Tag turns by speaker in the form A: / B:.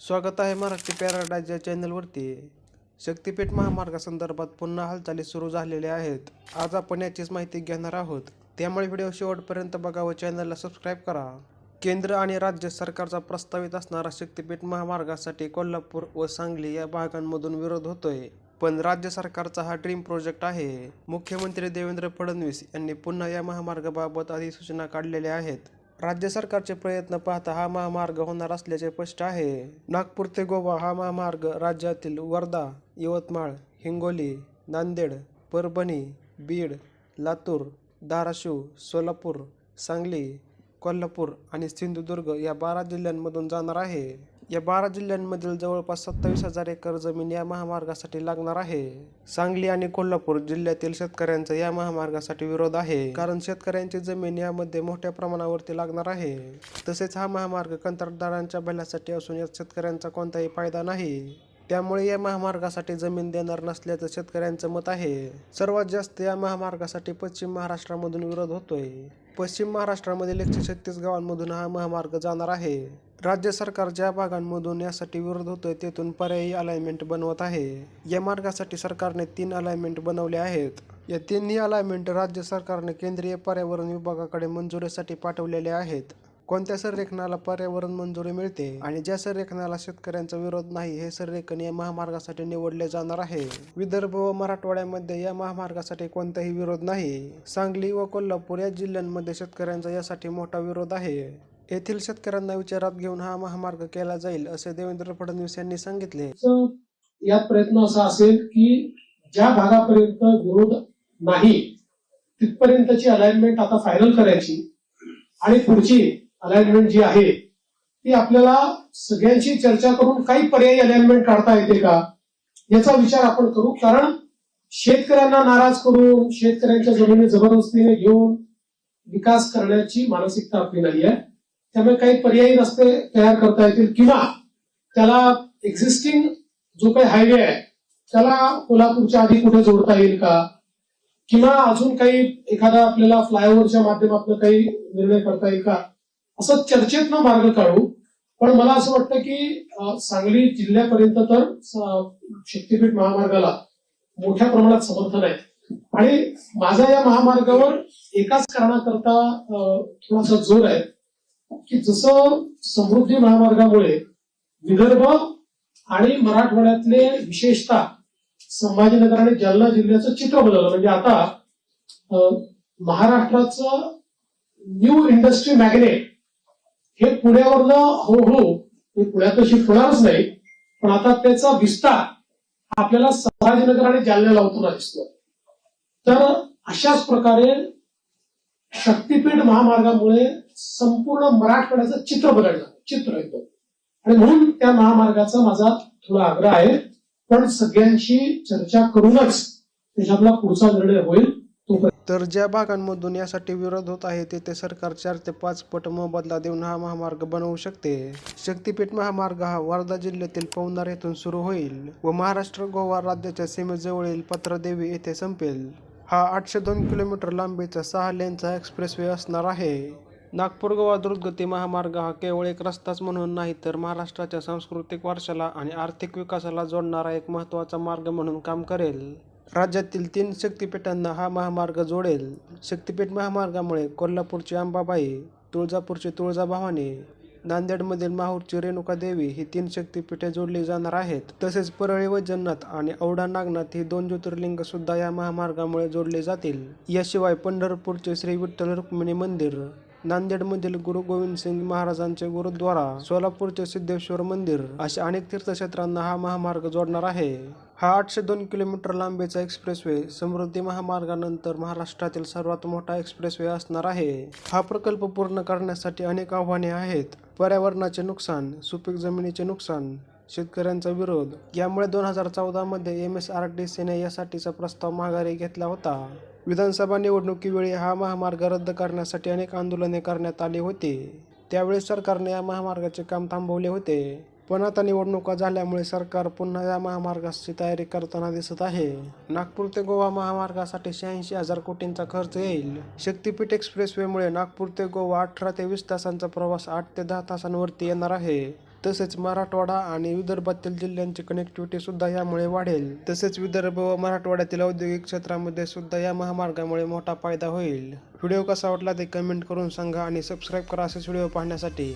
A: स्वागत आहे मराठी पॅराडाईज या चॅनलवरती. शक्तिपीठ महामार्गासंदर्भात पुन्हा हालचाली सुरू झालेल्या आहेत. आज आपण याचीच माहिती घेणार आहोत. त्यामुळे व्हिडिओ शेवटपर्यंत बघा व चॅनलला सबस्क्राईब करा. केंद्र आणि राज्य सरकारचा प्रस्तावित असणारा शक्तिपीठ महामार्गासाठी कोल्हापूर व सांगली या भागांमधून विरोध होतोय. पण राज्य सरकारचा हा ड्रीम प्रोजेक्ट आहे. मुख्यमंत्री देवेंद्र फडणवीस यांनी पुन्हा या महामार्गाबाबत अधिसूचना काढलेल्या आहेत. राज्य सरकारचे प्रयत्न पाहता हा महामार्ग होणार असल्याचे स्पष्ट आहे. नागपूर ते गोवा हा महामार्ग राज्यातील वर्धा यवतमाळ हिंगोली नांदेड परभणी बीड लातूर धाराशिव सोलापूर सांगली कोल्हापूर आणि सिंधुदुर्ग या बारा जिल्ह्यांमधून जाणार आहे. या बारा जिल्ह्यांमधील जवळपास सत्तावीस हजार एकर जमीन या महामार्गासाठी लागणार आहे. सांगली आणि कोल्हापूर जिल्ह्यातील शेतकऱ्यांचा या महामार्गासाठी विरोध आहे. कारण शेतकऱ्यांची जमीन यामध्ये मोठ्या प्रमाणावरती लागणार आहे. तसेच हा महामार्ग कंत्राटदारांच्या भल्यासाठी असून यात शेतकऱ्यांचा कोणताही फायदा नाही. त्यामुळे या महामार्गासाठी जमीन देणार नसल्याचं शेतकऱ्यांचं मत आहे. सर्वात जास्त या महामार्गासाठी पश्चिम महाराष्ट्रामधून विरोध होतोय. पश्चिम महाराष्ट्रामधील एकशे छत्तीस गावांमधून हा महामार्ग जाणार आहे. राज्य सरकार ज्या भागांमधून यासाठी विरोध होतोय तेथून पर्यायी अलाइनमेंट बनवत आहे. या मार्गासाठी सरकारने तीन अलाइनमेंट बनवले आहेत. या तिन्ही अलाइनमेंट राज्य सरकारने केंद्रीय पर्यावरण विभागाकडे मंजुरीसाठी पाठवलेले आहेत. कोणत्या संरेखनाला पर्यावरण मंजुरी मिळते आणि ज्या संरेखनाला शेतकऱ्यांचा विरोध नाही हे संरेखन या महामार्गासाठी निवडले जाणार आहे. विदर्भ व मराठवाड्यामध्ये या महामार्गासाठी कोणताही विरोध नाही. सांगली व कोल्हापूर या जिल्ह्यांमध्ये शेतकऱ्यांचा यासाठी मोठा विरोध आहे. येथील शेतकऱ्यांना विचारात घेऊन हा महामार्ग केला जाईल असे देवेंद्र फडणवीस यांनी सांगितले.
B: यात प्रयत्न असा असेल की ज्या भागापर्यंत विरोध नाही तिथपर्यंतची अलाइनमेंट आता फायनल करायची आणि पुढची अलाइनमेंट जी आहे ती आपल्याला सगळ्यांशी चर्चा करून काही पर्यायी अलाइनमेंट काढता येते का याचा विचार आपण करू. कारण शेतकऱ्यांना नाराज करून शेतकऱ्यांच्या जमिनी जबरदस्तीने घेऊन विकास करण्याची मानसिकता आपली नाही आहे त्यामुळे काही पर्यायी रस्ते तयार करता येतील किंवा त्याला एक्झिस्टिंग जो काही हायवे आहे त्याला कोल्हापूरच्या आधी कुठे जोडता येईल का? किंवा अजून काही एखादा आपल्याला फ्लायओव्हरच्या माध्यमातून काही निर्णय करता येईल का? असं चर्चेतनं मार्ग काढू. पण मला असं वाटतं की सांगली जिल्ह्यापर्यंत तर शक्तीपीठ महामार्गाला मोठ्या प्रमाणात समर्थन आहे. आणि माझा या महामार्गावर एकाच कारणाकरता थोडासा जोर आहे. की जसं समृद्धी महामार्गामुळे विदर्भ आणि मराठवाड्यातले विशेषतः संभाजीनगर आणि जालना जिल्ह्याचं चित्र बदललं. म्हणजे आता महाराष्ट्राचं न्यू इंडस्ट्री मॅग्नेट हे पुण्यावरनं हळूहळू हे पुण्यात शिफ्ट होणारच नाही पण आता त्याचा विस्तार आपल्याला संभाजीनगर आणि जालन्याला होताना दिसतो तर अशाच प्रकारे शक्तीपीठ महामार्गामुळे संपूर्ण मराठवाड्याचं चित्र बदललं चित्र एकदम आणि म्हणून त्या महामार्गाचा माझा थोडा आग्रह आहे. पण सगळ्यांशी चर्चा करूनच त्याच्यातला पुढचा निर्णय होईल.
A: तर ज्या भागांमधून यासाठी विरोध होत आहे तेथे सरकार चार ते पाच पट मोबदला देऊन हा महामार्ग बनवू शकते. शक्तीपीठ महामार्ग हा वर्धा जिल्ह्यातील पवनार येथून सुरू होईल व महाराष्ट्र गोवा राज्याच्या सीमेजवळील पत्रदेवी येथे संपेल. हा आठशे दोन किलोमीटर लांबीचा सहा लेनचा एक्सप्रेसवे असणार आहे. नागपूर गोवा द्रुतगती महामार्ग हा केवळ एक रस्ताच म्हणून नाही तर महाराष्ट्राच्या सांस्कृतिक वारशाला आणि आर्थिक विकासाला जोडणारा एक महत्त्वाचा मार्ग म्हणून काम करेल. राज्यातील तीन शक्तिपीठांना हा महामार्ग जोडेल. शक्तिपीठ महामार्गामुळे कोल्हापूरची अंबाबाई तुळजापूरची तुळजाभवानी नांदेडमधील माहूरची रेणुका देवी ही तीन शक्तिपीठे जोडली जाणार आहेत. तसेच परळी वैजनाथ आणि औडा नागनाथ ही दोन ज्योतिर्लिंग सुद्धा या महामार्गामुळे जोडले जातील. याशिवाय पंढरपूरचे श्री विठ्ठल रुक्मिणी मंदिर नांदेडमधील गुरु गोविंद सिंग महाराजांचे गुरुद्वारा सोलापूरचे सिद्धेश्वर मंदिर अशा अनेक तीर्थक्षेत्रांना हा महामार्ग जोडणार आहे. हा आठशे दोन किलोमीटर लांबीचा एक्सप्रेसवे समृद्धी महामार्गानंतर महाराष्ट्रातील सर्वात मोठा एक्सप्रेसवे असणार आहे. हा प्रकल्प पूर्ण करण्यासाठी अनेक आव्हाने आहेत. पर्यावरणाचे नुकसान सुपीक जमिनीचे नुकसान शेतकऱ्यांचा विरोध यामुळे दोन हजार चौदामध्ये एम एस आर टी सीने यासाठीचा प्रस्ताव माघारी घेतला होता. विधानसभा निवडणुकीवेळी हा महामार्ग रद्द करण्यासाठी अनेक आंदोलने करण्यात आली होती. त्यावेळी सरकारने या महामार्गाचे काम थांबवले होते. पण आता निवडणुका झाल्यामुळे सरकार पुन्हा या महामार्गाची तयारी करताना दिसत आहे. नागपूर ते गोवा महामार्गासाठी शहाऐंशी हजार कोटींचा खर्च येईल. शक्तीपीठ एक्सप्रेसवेमुळे नागपूर ते गोवा अठरा ते वीस तासांचा प्रवास आठ ते दहा तासांवरती येणार आहे. तसेच मराठवाडा आणि विदर्भातील जिल्ह्यांची कनेक्टिव्हिटी सुद्धा यामुळे वाढेल. तसेच विदर्भ व मराठवाड्यातील औद्योगिक क्षेत्रामध्ये सुद्धा या महामार्गामुळे मोठा फायदा होईल. व्हिडिओ कसा वाटला ते कमेंट करून सांगा आणि सबस्क्राईब करा असेच व्हिडिओ पाहण्यासाठी.